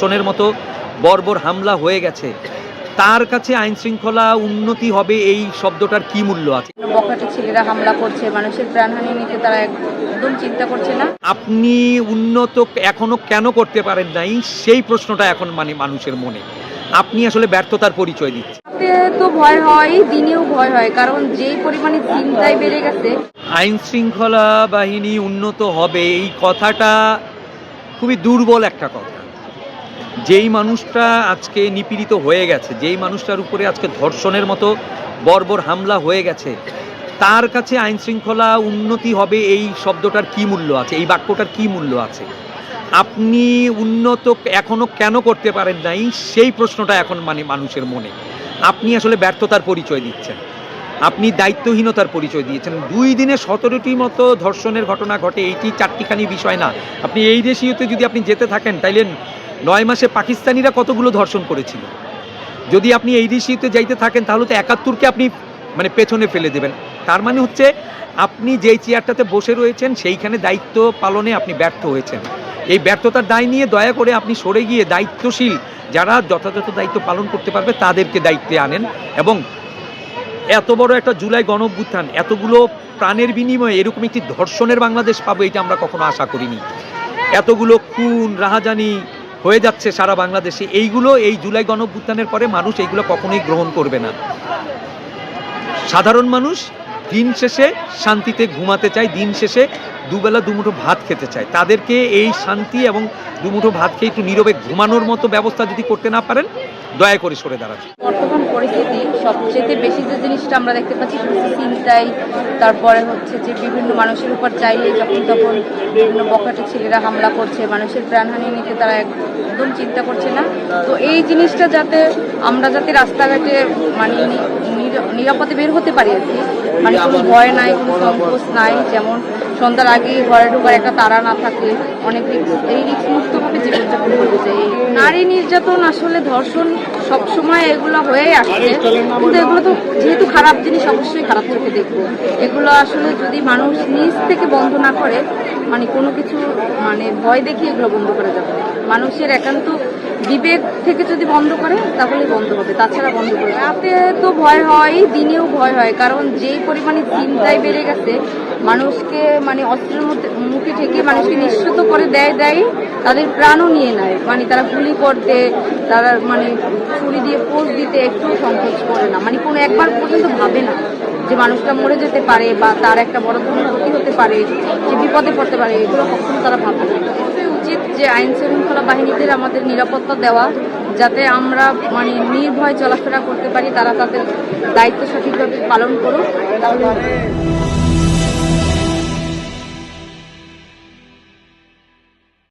ধর্ষণের মতো বর্বর হামলা হয়ে গেছে। তার কাছে আইন শৃঙ্খলা উন্নতি হবে এই শব্দটার কি মূল্য আছে? ছেলেরা হামলা করছে মানুষের প্রাণহানি নিতে তারা একদম চিন্তা করছে না। আপনি উন্নত এখনও কেন করতে পারেন নাই? সেই প্রশ্নটা এখন মানে মানুষের মনে। আপনি আসলে ব্যর্থতার পরিচয় দিচ্ছেন। তো ভয় হয় দিনেও ভয় হয় কারণ যেই পরিমাণে চিন্তায় বেড়ে গেছে। আইন শৃঙ্খলা বাহিনী উন্নত হবে এই কথাটা খুবই দুর্বল একটা কথা। যেই মানুষটা আজকে নিপীড়িত হয়ে গেছে, যেই মানুষটার উপরে আজকে ধর্ষণের মতো বর্বর হামলা হয়ে গেছে, তার কাছে আইন শৃঙ্খলা উন্নতি হবে এই শব্দটার কি মূল্য আছে? এই বাক্যটার কি মূল্য আছে? আপনি উন্নত এখনও কেন করতে পারেন নাই? সেই প্রশ্নটা এখন মানে মানুষের মনে। আপনি আসলে ব্যর্থতার পরিচয় দিচ্ছেন। আপনি দায়িত্বহীনতার পরিচয় দিয়েছেন। দুই দিনে সতেরোটি মতো ধর্ষণের ঘটনা ঘটে, এইটি চারটিখানি বিষয় না। আপনি এই দেশীয়তে যদি আপনি যেতে থাকেন, তাইলে নয় মাসে পাকিস্তানিরা কতগুলো ধর্ষণ করেছিল? যদি আপনি এই ঋষিতে যাইতে থাকেন, তাহলে তো একাত্তরকে আপনি মানে পেছনে ফেলে দেবেন। তার মানে হচ্ছে, আপনি যেই চেয়ারটাতে বসে রয়েছেন, সেইখানে দায়িত্ব পালনে আপনি ব্যর্থ হয়েছেন। এই ব্যর্থতার দায় নিয়ে দয়া করে আপনি সরে গিয়ে দায়িত্বশীল যারা যথাযথ দায়িত্ব পালন করতে পারবে, তাদেরকে দায়িত্বে আনেন এবং এত বড় একটা জুলাই গণ এতগুলো প্রাণের বিনিময়ে এরকম একটি ধর্ষণের বাংলাদেশ পাবো, এটা আমরা কখনো আশা করিনি। এতগুলো খুন, রাহাজানি হয়ে যাচ্ছে সারা বাংলাদেশে। এইগুলো এই জুলাই গণ অভ্যুত্থানের পরে মানুষ এইগুলো কখনোই গ্রহণ করবে না। সাধারণ মানুষ দিন শেষে শান্তিতে ঘুমাতে চায়, দিন শেষে দুবেলা দুমুঠো ভাত খেতে চায়। তাদেরকে এই শান্তি এবং দুমুঠো ভাত খেয়ে একটু নীরবে ঘুমানোর মতো ব্যবস্থা যদি করতে না পারেন, দয়া করে সরে দাঁড়ান। বর্তমান পরিস্থিতি, সবচেয়ে বেশি যে জিনিসটা আমরা দেখতে পাচ্ছি চিন্তাই তারপরে হচ্ছে যে বিভিন্ন মানুষের উপর চাইলে যখন তখন বিভিন্ন বখাটে ছেলেরা হামলা করছে, মানুষের প্রাণহানি নিতে তারা একদম চিন্তা করছে না। তো এই জিনিসটা যাতে আমরা যাতে রাস্তাঘাটে মানে নির- নিরাপদে বের হতে পারি আর কি মানে কোনো ভয় নাই, কোনো সংকোচ নাই, যেমন সন্ধ্যার আগে ঘরে ঢোকার একটা তারা না থাকে অনেক এই মুক্তভাবে জীবনযাপন করতে চাই। নারী নির্যাতন আসলে ধর্ষণ সবসময় এগুলো হয়ে আসছে। কিন্তু এগুলো তো যেহেতু খারাপ জিনিস, অবশ্যই খারাপ চোখে দেখব। এগুলো আসলে যদি মানুষ নিজ থেকে বন্ধ না করে মানে কোনো কিছু মানে ভয় দেখিয়ে এগুলো বন্ধ করা যাবে মানুষের একান্ত বিবেক থেকে যদি বন্ধ করে, তাহলে বন্ধ হবে। তাছাড়া বন্ধ করবে রাতে তো ভয় হয়, দিনেও ভয় হয়। কারণ যেই পরিমাণে চিন্তায় বেড়ে গেছে, মানুষকে মানে অস্ত্রের মধ্যে, মুখে ঠেকে মানুষকে নিঃসৃত করে দেয় দেয়, তাদের প্রাণও নিয়ে নেয়। মানে তারা গুলি করতে, তারা মানে ছুরি দিয়ে পোজ দিতে একটু সংকোচ করে না। মানে কোনো একবার পর্যন্ত ভাবে না যে মানুষটা মরে যেতে পারে বা তার একটা বড় ধরনের ক্ষতি হতে পারে, যে বিপদে পড়তে পারে। এগুলো কখনো তারা ভাবে না। উচিত যে আইন শৃঙ্খলা বাহিনীদের আমাদের নিরাপত্তা দেওয়া, যাতে আমরা মানে নির্ভয় চলাফেরা করতে পারি, তারা তাদের দায়িত্ব সঠিকভাবে পালন করুক। তাহলে